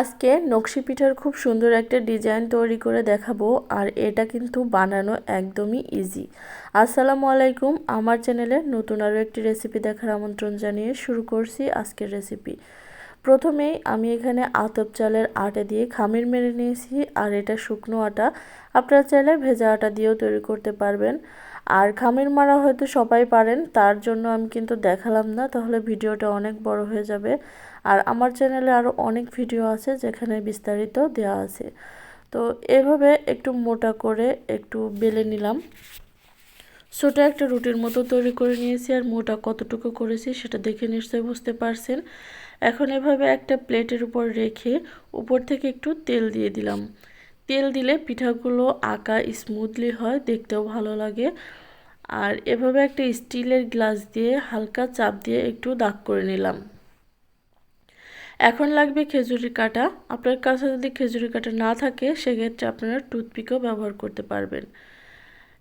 আজকে নকশি পিঠার খুব সুন্দর একটা ডিজাইন তৈরি করে দেখাবো, আর এটা কিন্তু বানানো একদমই ইজি আসসালামু আলাইকুম, আমার চ্যানেলে নতুন আরও একটি রেসিপি দেখার আমন্ত্রণ জানিয়ে শুরু করছি আজকের রেসিপি প্রথমেই আমি এখানে আতপ চালের আটা দিয়ে খামির মেরে নিয়েছি, আর এটা শুকনো আটা। আপনারা চাইলে ভেজা আটা দিয়েও তৈরি করতে পারবেন। আর খামির মারা হয়তো সবাই পারেন, তার জন্য আমি কিন্তু দেখালাম না, তাহলে ভিডিওটা অনেক বড় হয়ে যাবে। আর আমার চ্যানেলে আরও অনেক ভিডিও আছে যেখানে বিস্তারিত দেওয়া আছে। তো এভাবে একটু মোটা করে একটু বেলে নিলাম। ছোটো একটা রুটির মতো তৈরি করে নিয়েছি আর মোটা কতটুকু করেছি সেটা দেখে নিশ্চয়ই বুঝতে পারছেন। এখন এভাবে একটা প্লেটের উপর রেখে উপর থেকে একটু তেল দিয়ে দিলাম। তেল দিলে পিঠাগুলো আঁকা স্মুথলি হয়, দেখতেও ভালো লাগে। আর এভাবে একটা স্টিলের গ্লাস দিয়ে হালকা চাপ দিয়ে একটু দাগ করে নিলাম। এখন লাগবে খেজুরি কাটা। আপনার কাছে যদি খেজুরি কাটা না থাকে, সেক্ষেত্রে আপনারা টুথপিকও ব্যবহার করতে পারবেন।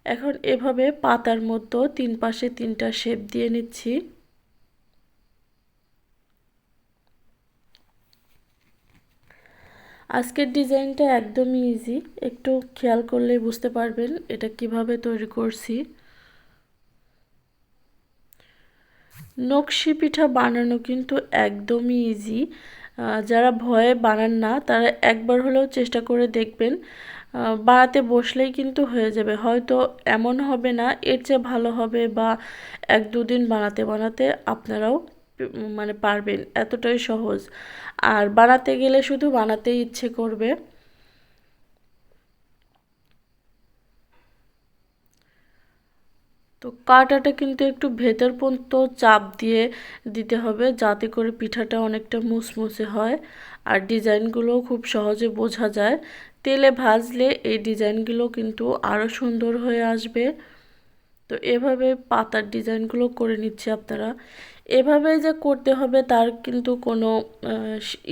এখন এভাবে পাতার মতো তিন পাশে তিনটা শেপ দিয়ে নিচ্ছি। আজকের ডিজাইনটা একদমই ইজি একটু খেয়াল করলে বুঝতে পারবেন এটা কীভাবে তৈরি করছি। নকশি পিঠা বানানো কিন্তু একদমই ইজি যারা ভয়ে বানান না, তারা একবার হলেও চেষ্টা করে দেখবেন। বানাতে বসলেই কিন্তু হয়ে যাবে। হয়তো এমন হবে না, এর চেয়ে ভালো হবে বা এক দুদিন বানাতে বানাতে আপনারাও মানে পারবেন এতটাই সহজ। আর বানাতে গেলে শুধু বানাতেই ইচ্ছে করবে। তো কাটাটা কিন্তু একটু ভেতর পর্যন্ত চাপ দিয়ে দিতে হবে, যাতে করে পিঠাটা অনেকটা মুসমুসে হয়। আর ডিজাইনগুলো খুব সহজে বোঝা যায়। তেলে ভাজলে এই ডিজাইনগুলো কিন্তু আরও সুন্দর হয়ে আসবে। তো এভাবে পাতার ডিজাইনগুলো করে নিচ্ছে আপনারা। এভাবে যে করতে হবে তার কিন্তু কোনো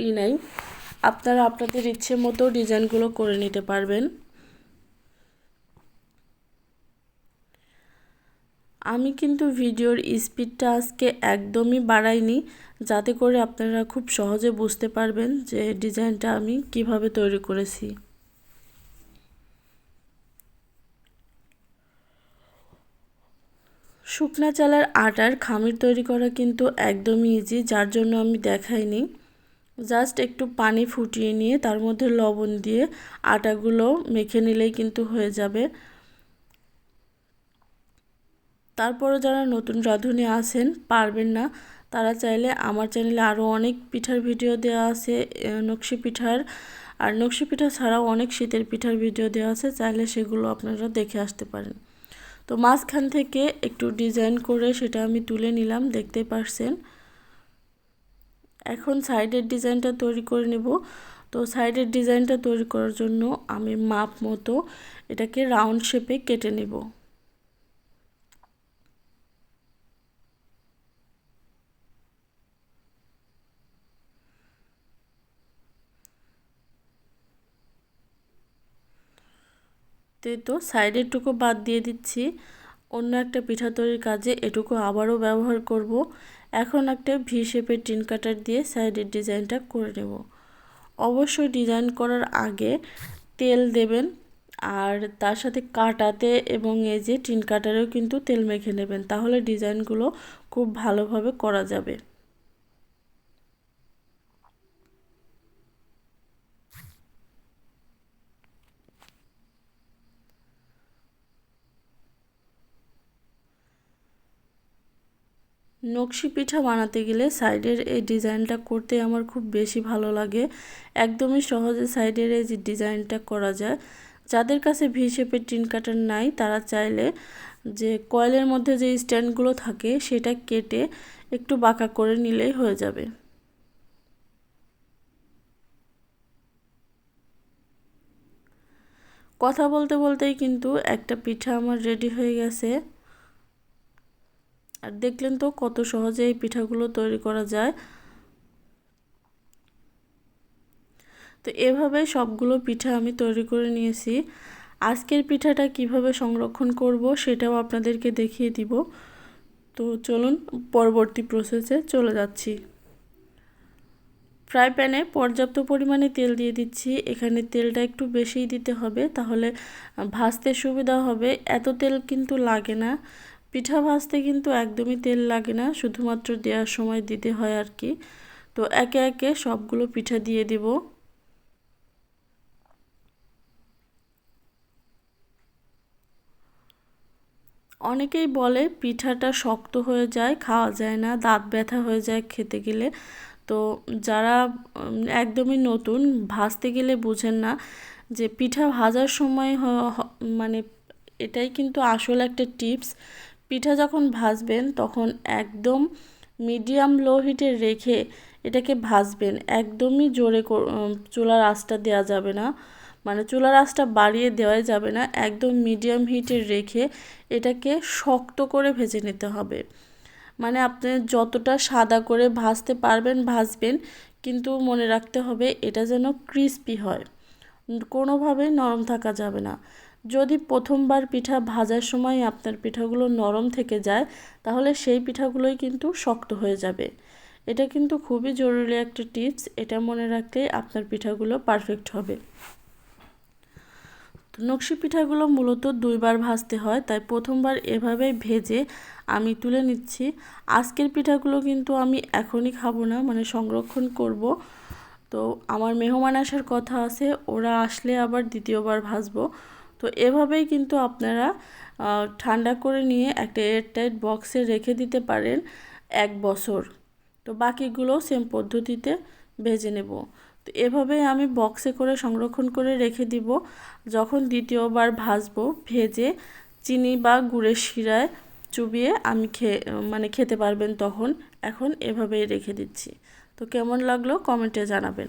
ই নাই। আপনারা আপনাদের ইচ্ছে মতো ডিজাইনগুলো করে নিতে পারবেন। আমি কিন্তু ভিডিওর স্পিডটা আজকে একদমই বাড়াইনি, যাতে করে আপনারা খুব সহজে বুঝতে পারবেন যে ডিজাইনটা আমি কীভাবে তৈরি করেছি। শুকনা চালার আটার খামির তৈরি করা কিন্তু একদমই ইজি যার জন্য আমি দেখাইনি। জাস্ট একটু পানি ফুটিয়ে নিয়ে তার মধ্যে লবণ দিয়ে আটাগুলো মেখে নিলেই কিন্তু হয়ে যাবে। তারপরও যারা নতুন রাঁধুনি আছেন, পারবেন না। তারা চাইলে আমার চ্যানেলে আরও অনেক পিঠার ভিডিও দেওয়া আছে নকশি পিঠার। আর নকশি পিঠা ছাড়াও অনেক শীতের পিঠার ভিডিও দেওয়া আছে, চাইলে সেগুলো আপনারা দেখে আসতে পারেন। তো মাঝখান থেকে একটু ডিজাইন করে সেটা আমি তুলে নিলাম, দেখতে পারছেন। এখন সাইডের ডিজাইনটা তৈরি করে নেব। তো সাইডের ডিজাইনটা তৈরি করার জন্য আমি মাপ মতো এটাকে রাউন্ড শেপে কেটে নেব। তো সাইডের টুকু বাদ দিয়ে দিচ্ছি। অন্য একটা পিঠা তৈরির কাজে এটুকু আবারও ব্যবহার করব। এখন একটা ভি শেপের টিন কাটার দিয়ে সাইডের ডিজাইনটা করে নেব। অবশ্যই ডিজাইন করার আগে তেল দেবেন আর তার সাথে কাটাতে এবং এই যে টিন কাটারেও কিন্তু তেল মেখে নেবেন। তাহলে ডিজাইনগুলো খুব ভালোভাবে করা যাবে। নকশি পিঠা বানাতে গেলে সাইডের এই ডিজাইনটা করতে আমার খুব বেশি ভালো লাগে। একদমই সহজে সাইডের এই যে ডিজাইনটা করা যায়। যাদের কাছে ভি শেপের টিন কাটার নাই, তারা চাইলে যে কয়েলের মধ্যে যে স্ট্যান্ডগুলো থাকে, সেটা কেটে একটু বাঁকা করে নিলেই হয়ে যাবে। কথা বলতে বলতেই কিন্তু একটা পিঠা আমার রেডি হয়ে গেছে। আর দেখলেন তো কত সহজে এই পিঠাগুলো তৈরি করা যায়। তো এভাবে সবগুলো পিঠা আমি তৈরি করে নিয়েছি। আজকের পিঠাটা কীভাবে সংরক্ষণ করব সেটাও আপনাদেরকে দেখিয়ে দিব। তো চলুন পরবর্তী প্রসেসে চলে যাচ্ছি। ফ্রাই প্যানে পর্যাপ্ত পরিমাণে তেল দিয়ে দিচ্ছি। এখানে তেলটা একটু বেশিই দিতে হবে, তাহলে ভাজতে সুবিধা হবে। এত তেল কিন্তু লাগে না। পিঠা ভাজতে কিন্তু একদমই তেল লাগে না, শুধুমাত্র দেওয়ার সময় দিতে হয় আর কি। তো একে একে সবগুলো পিঠা দিয়ে দিব। অনেকেই বলে পিঠাটা শক্ত হয়ে যায়, খাওয়া যায় না, দাঁত ব্যথা হয়ে যায় খেতে গেলে। তো যারা একদমই নতুন, ভাজতে গেলে বোঝেন না যে পিঠা ভাজার সময় মানে এটাই কিন্তু আসল একটা টিপস। পিঠা যখন ভাজবেন, তখন একদম মিডিয়াম লো হিটে রেখে এটাকে ভাজবেন। একদমই জোরে চুলার আঁচটা দেওয়া যাবে না। মানে চুলার আঁচটা বাড়িয়ে দেওয়াই যাবে না। একদম মিডিয়াম হিটে রেখে এটাকে শক্ত করে ভেজে নিতে হবে। মানে আপনি যতটা সাদা করে ভাজতে পারবেন, ভাজবেন, কিন্তু মনে রাখতে হবে এটা যেন ক্রিস্পি হয়। কোনোভাবে নরম থাকা যাবে না। যদি প্রথমবার পিঠা ভাজার সময় আপনার পিঠাগুলো নরম থেকে যায়, তাহলে সেই পিঠাগুলোই কিন্তু শক্ত হয়ে যাবে। এটা কিন্তু খুবই জরুরি একটা টিপস, এটা মনে রাখলেই আপনার পিঠাগুলো পারফেক্ট হবে। নকশি পিঠাগুলো মূলত দুইবার ভাজতে হয়, তাই প্রথমবার এভাবে ভেজে আমি তুলে নিচ্ছি। আজকের পিঠাগুলো কিন্তু আমি এখনই খাব না মানে সংরক্ষণ করব। তো আমার মেহমান আসার কথা আছে, ওরা আসলে আবার দ্বিতীয়বার ভাজবো। তো এভাবেই কিন্তু আপনারা ঠান্ডা করে নিয়ে একটা এয়ারটাইট বক্সে রেখে দিতে পারেন এক বছর। তো বাকিগুলো সেম পদ্ধতিতে ভেজে নেব। তো এভাবেই আমি বক্সে করে সংরক্ষণ করে রেখে দিব। যখন দ্বিতীয়বার ভাজবো, ভেজে চিনি বা গুড়ের শিরায় চুবিয়ে আমি খেয়ে মানে খেতে পারবেন তখন। এখন এভাবেই রেখে দিচ্ছি। তো কেমন লাগল কমেন্টে জানাবেন।